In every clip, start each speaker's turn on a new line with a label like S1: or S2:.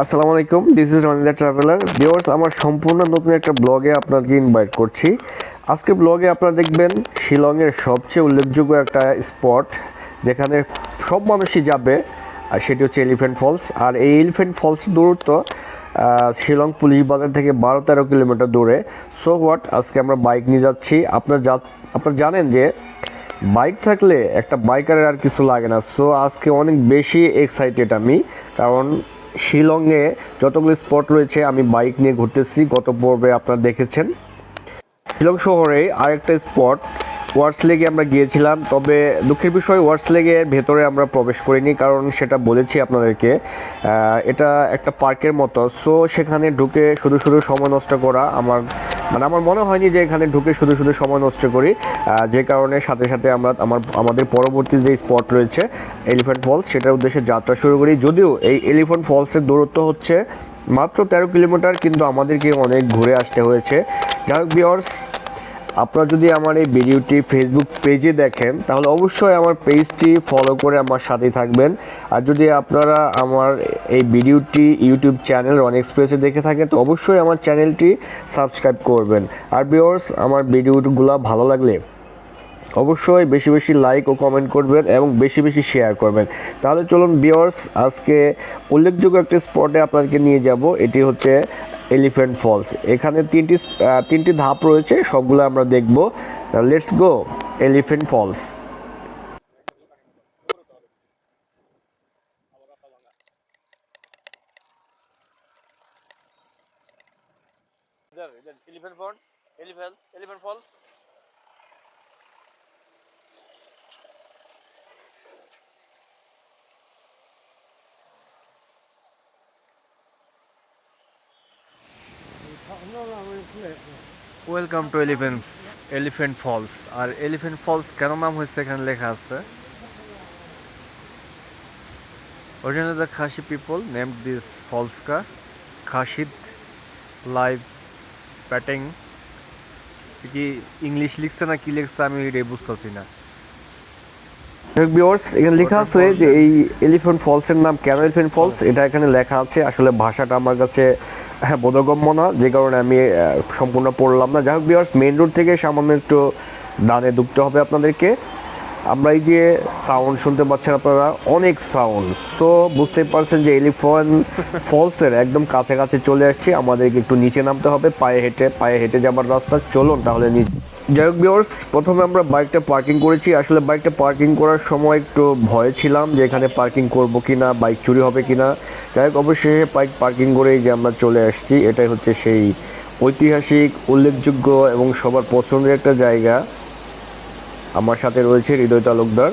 S1: আসসালামু আলাইকুম this is রনিদা traveller viewers আমার সম্পূর্ণ নতুন একটা ব্লগে আপনাকে ইনভাইট করছি। আজকে ব্লগে আপনারা দেখবেন শিলংয়ের সবচেয়ে উল্লেখযোগ্য একটা স্পট যেখানে সব মানুষই যাবে, আর সেটি হচ্ছে এলিফ্যান্ট ফলস আর এই এলিফ্যান্ট ফলস দূরত্ব শিলং পুলিশ বাজার থেকে বারো তেরো কিলোমিটার দূরে। সো হোয়াট আজকে আমরা বাইক নিয়ে যাচ্ছি। আপনার যা, আপনারা জানেন যে বাইক থাকলে একটা বাইকারের আর কিছু লাগে না। সো আজকে অনেক বেশি এক্সাইটেড আমি, কারণ শিলংয়ে যতগুলো স্পট রয়েছে, আমি বাইক নিয়ে ঘুরতেছি। গত পর্বে আপনারা দেখেছেন। শিলং শহরে আরেকটা স্পট, ওয়ার্স লেগে আমরা গিয়েছিলাম, তবে দুঃখের বিষয়, ওয়ার্স লেগের ভেতরে আমরা প্রবেশ করিনি, কারণ সেটা বলেছি আপনাদেরকে। এটা একটা পার্কের মতো, সো সেখানে ঢুকে শুধু শুধু সময় নষ্ট করা আমার মানে আমার মনে হয়নি যে এখানে ঢুকে শুধু শুধু সময় নষ্ট করি। যে কারণে সাথে সাথে আমরা আমার, আমাদের পরবর্তী যে স্পট রয়েছে এলিফ্যান্ট ফলস সেটার উদ্দেশ্যে যাত্রা শুরু করি। যদিও এই এলিফ্যান্ট ফলসের দূরত্ব হচ্ছে মাত্র তেরো কিলোমিটার, কিন্তু আমাদেরকে অনেক ঘুরে আসতে হয়েছে। যাই হোক বিয়ার্স আপনারা যদি আমার এই ভিডিওটি ফেসবুক পেজে দেখেন, তাহলে অবশ্যই আমার পেজটি ফলো করে আমার সাথেই থাকবেন। আর যদি আপনারা আমার এই ভিডিওটি ইউটিউব চ্যানেল রন এক্সপ্রেসে দেখে থাকেন, তো অবশ্যই আমার চ্যানেলটি সাবস্ক্রাইব করবেন। আর বিয়ার্স আমার ভিডিওগুলো ভালো লাগলে অবশ্যই বেশি বেশি লাইক ও কমেন্ট করবেন এবং বেশি বেশি শেয়ার করবেন। তাহলে চলুন বিয়ার্স আজকে উল্লেখযোগ্য একটি স্পটে আপনাদেরকে নিয়ে যাব। এটি হচ্ছে এলিফ্যান্ট ফলস এখানে তিনটি তিনটি ধাপ রয়েছে সবগুলো আমরা দেখব। Let's go elephant falls
S2: elephant there,
S1: welcome to elephant elephant falls R elephant falls কেন নাম হয়েছে? এখানে লেখা আছে। Originally, the Khashi people named this Folska Khashid live প্যাটিং কি ইংলিশ লিখছে না কি লিখছে আমি এটাই বুঝতেছি না। ভিউয়ার্স এখানে লেখা আছে যে এই এলিফ্যান্ট ফলসের নাম কেন এলিফ্যান্ট ফলস এটা এখানে লেখা আছে আসলে ভাষাটা আমার কাছে হ্যাঁ, বোধগম্য না যে কারণে আমি সম্পূর্ণ পড়লাম না। যাই হোক ভিউয়ার্স মেইন রোড থেকে সামান্য একটু ডানে ঢুকতে হবে আপনাদেরকে। আমরা এই যে সাউন্ড শুনতে পাচ্ছেন আপনারা অনেক সাউন্ড সো বুঝতেই পারছেন যে এলিফ্যান্ট ফলসের একদম কাছাকাছি চলে আসছি। আমাদেরকে একটু নিচে নামতে হবে পায়ে হেঁটে পায়ে হেঁটে যাবার রাস্তা। চলুন তাহলে নিচে যাই হোক ভিউয়ার্স প্রথমে আমরা বাইকটা পার্কিং করেছি। আসলে বাইকটা পার্কিং করার সময় একটু ভয় ছিলাম যে এখানে পার্কিং করব কিনা বাইক চুরি হবে কিনা। যাই হোক অবশ্যই বাইক পার্কিং করেই যে আমরা চলে আসছি, এটাই হচ্ছে সেই ঐতিহাসিক, উল্লেখযোগ্য এবং সবার পছন্দের একটা জায়গা। আমার সাথে রয়েছে হৃদয় তালুকদার।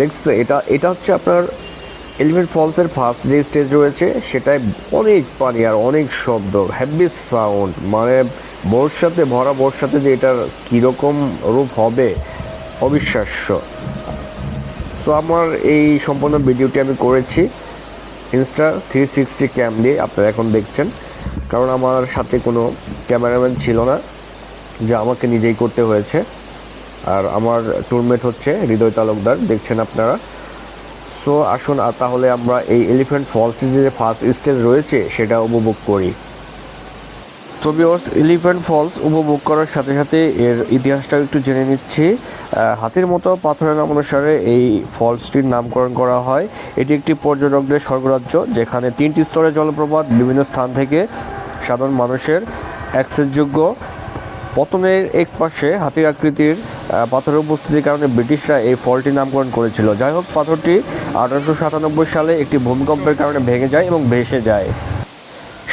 S1: দেখছে, এটা এটা হচ্ছে আপনার এলিফেন্ট ফলসের ফার্স্ট যে স্টেজ রয়েছে, সেটায় অনেক পানি আর অনেক শব্দ হ্যাভি সাউন্ড মানে বর্ষাতে, ভরা বর্ষাতে যে এটার কীরকম রূপ হবে, অবিশ্বাস্য। তো আমার এই সম্পূর্ণ ভিডিওটি আমি করেছি ইনস্টা থ্রি সিক্সটি ক্যাম দিয়ে, আপনারা এখন দেখছেন। কারণ আমার সাথে কোনো ক্যামেরাম্যান ছিল না, যা আমাকে নিজেই করতে হয়েছে। আর আমার টুরমেট হচ্ছে হৃদয় তালুকদার, দেখছেন আপনারা। সো আসুন তাহলে আমরা এই এলিফ্যান্ট ফলসের যে ফার্স্ট স্টেজ রয়েছে, সেটা উপভোগ করি। তো ভিউয়ার্স এলিফ্যান্ট ফলস উপভোগ করার সাথে সাথে এর ইতিহাসটা একটু জেনে নিচ্ছি। হাতির মতো পাথরের নাম অনুসারে এই ফলসটির নামকরণ করা হয়। এটি একটি পর্যটকদের স্বর্গরাজ্য, যেখানে তিনটি স্তরে জলপ্রপাত, বিভিন্ন স্থান থেকে সাধারণ মানুষের অ্যাক্সেসযোগ্য। পতনের এক পাশে হাতির আকৃতির পাথরের উপস্থিতির কারণে ব্রিটিশরা এই ফলটি নামকরণ করেছিল। যাই হোক, পাথরটি আঠারোশো সাতানব্বই সালে একটি ভূমিকম্পের কারণে ভেঙে যায় এবং ভেসে যায়।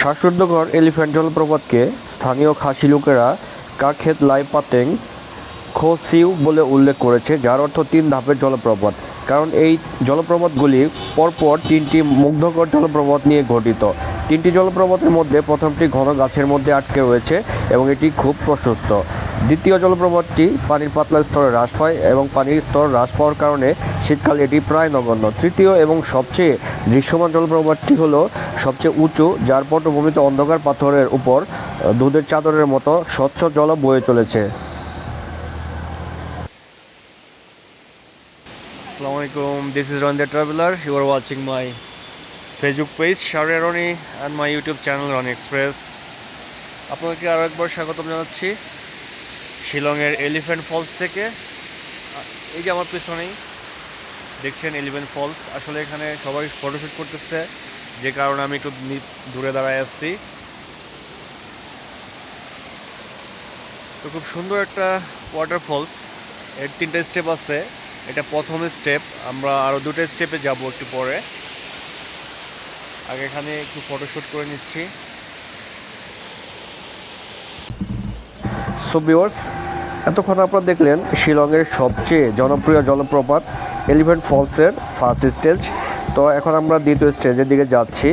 S1: শ্বাসরুদ্ধকর এলিফ্যান্ট জলপ্রপাতকে স্থানীয় খাসি লোকেরা কাখেত লাই পাতেং খোসিউ বলে উল্লেখ করেছে, যার অর্থ তিন ধাপের জলপ্রপাত। কারণ এই জলপ্রপাতগুলি পরপর তিনটি মুগ্ধকর জলপ্রপাত নিয়ে গঠিত। তিনটি জলপ্রপাতের মধ্যে প্রথমটি ঘন গাছের মধ্যে আটকে রয়েছে এবং এটি খুব প্রশস্ত। দ্বিতীয় জলপ্রপাতটি পানির পাতলার স্তরে হ্রাস পায় এবং পানির স্তর হ্রাস পাওয়ার কারণে শীতকালে এটি প্রায় নগণ্য তৃতীয় এবং সবচেয়ে দৃশ্যমান জলপ্রপাতটি হলো সবচেয়ে উঁচু, যার পটভূমিতে অন্ধকার পাথরের উপর দুধের চাদরের মতো স্বচ্ছ জল বয়ে চলেছে Assalamualaikum. This is Ron the Traveler. You are watching my Facebook page Shahriya Roni and my YouTube channel Roni express আপনাদেরকে আরও একবার স্বাগতম জানাচ্ছি শিলংয়ের এলিফ্যান্ট ফলস থেকে। এই যে আমার পেছনেই দেখছেন এলিফ্যান্ট ফলস আসলে এখানে সবাই ফটোশ্যুট করতেছে, যে কারণে আমি একটু দূরে দাঁড়ায় আসছি তো খুব সুন্দর একটা ওয়াটারফলস এর তিনটা স্টেপ আছে। এটা প্রথম স্টেপ আমরা আরও দুটো স্টেপে যাব একটু পরে। আগে এখানে একটু ফটোশ্যুট করে নিচ্ছি। সো ভিউয়ার্স এতক্ষণ আপনারা দেখলেন শিলংয়ের সবচেয়ে জনপ্রিয় জলপ্রপাত এলিফ্যান্ট ফলসের ফার্স্ট স্টেজ তো এখন আমরা দ্বিতীয় স্টেজের দিকে যাচ্ছি।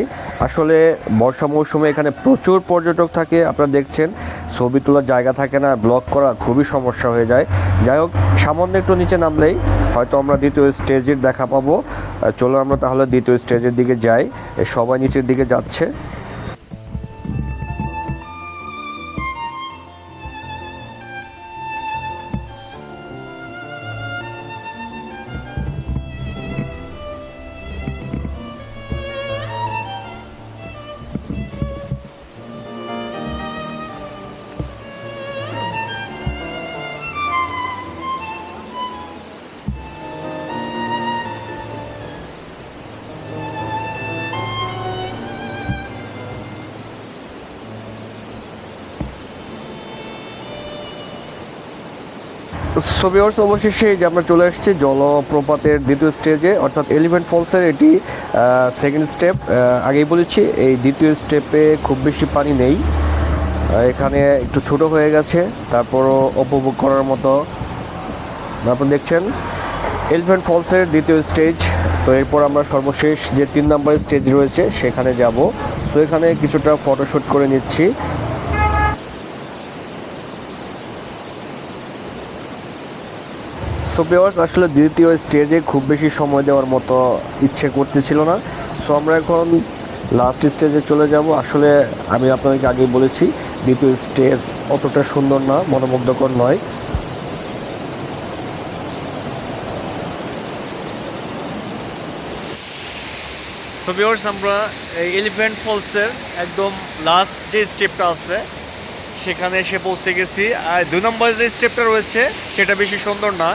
S1: আসলে বর্ষা মৌসুমে এখানে প্রচুর পর্যটক থাকে, আপনারা দেখছেন। ছবি তোলার জায়গা থাকে না ব্লক করা খুবই সমস্যা হয়ে যায়। যাই হোক, সামান্য একটু নিচে নামলেই হয়তো আমরা দ্বিতীয় স্টেজের দেখা পাবো। চলো আমরা তাহলে দ্বিতীয় স্টেজের দিকে যাই। সবাই নিচের দিকে যাচ্ছে। সোভিয়ার্স অবশেষে যে আমরা চলে এসেছি জলপ্রপাতের দ্বিতীয় স্টেজে অর্থাৎ এলিফ্যান্ট ফলসের এটি সেকেন্ড স্টেপ আগেই বলেছি, এই দ্বিতীয় স্টেপে খুব বেশি পানি নেই। এখানে একটু ছোট হয়ে গেছে, তারপরও উপভোগ করার মতো। আপনারা দেখছেন এলিফ্যান্ট ফলসের দ্বিতীয় স্টেজ তো এরপর আমরা সর্বশেষ যে তিন নম্বর স্টেজ রয়েছে, সেখানে যাব। সো এখানে কিছুটা ফটোশ্যুট করে নিচ্ছি। সো আসলে দ্বিতীয় স্টেজে খুব বেশি সময় দেওয়ার মতো ইচ্ছে করতেছিল না। সো আমরা এখন লাস্ট স্টেজে চলে যাব। আসলে আমি আপনাদেরকে আগেই বলেছি, দ্বিতীয় স্টেজ অতটা সুন্দর না, মনোমুগ্ধকর নয়। সো আমরা এই এলিফ্যান্ট ফলসের একদম লাস্ট যে স্টেপটা আছে, সেখানে এসে পৌঁছে গেছি। আর দুই নম্বর যে স্টেপটা রয়েছে, সেটা বেশি সুন্দর না।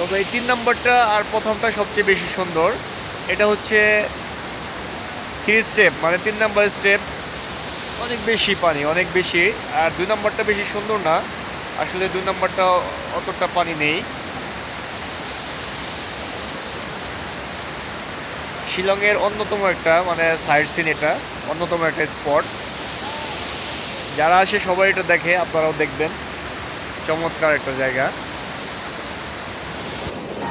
S1: তবে এই তিন নম্বরটা আর প্রথমটা সবচেয়ে বেশি সুন্দর। এটা হচ্ছে থ্রি স্টেপ মানে তিন নম্বর স্টেপ অনেক বেশি পানি, অনেক বেশি। আর দুই নম্বরটা বেশি সুন্দর না, আসলে দুই নম্বরটা অতটা পানি নেই। শিলংয়ের অন্যতম একটা মানে সাইড সিন এটা, অন্যতম একটা স্পট যারা আসে সবাই এটা দেখে, আপনারাও দেখবেন। চমৎকার একটা জায়গা।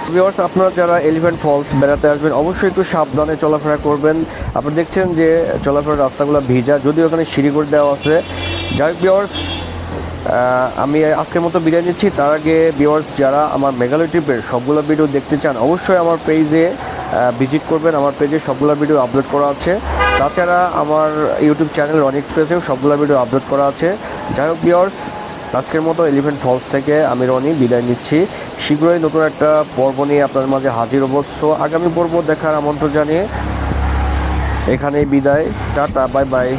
S1: ভিউয়ার্স, আপনারা যারা এলিফ্যান্ট ফলস বেড়াতে আসবেন, অবশ্যই একটু সাবধানে চলাফেরা করবেন। আপনারা দেখছেন যে চলাফেরার রাস্তাগুলো ভিজা, যদিও ওখানে সিঁড়ি করে দেওয়া আছে। যাই ভিউয়ার্স আমি আজকের মতো বিদায় নিচ্ছি। তার আগে ভিউয়ার্স, যারা আমার মেঘালয় ট্রিপের সবগুলো ভিডিও দেখতে চান, অবশ্যই আমার পেজে ভিজিট করবেন। আমার পেজে সবগুলো ভিডিও আপলোড করা আছে। তাছাড়া আমার ইউটিউব চ্যানেল রন এক্সপ্রেসেও সবগুলো ভিডিও আপলোড করা আছে। যাই হোক ভিউয়ার্স আজকের মতো এলিফেন্ট ফলস থেকে আমি রনি বিদায় নিচ্ছি। শীঘ্রই নতুন একটা পর্ব নিয়ে আপনার মাঝে হাজির অবশ্য আগামী পর্ব দেখার আমন্ত্রণ জানিয়ে এখানেই বিদায়। Tata bye bye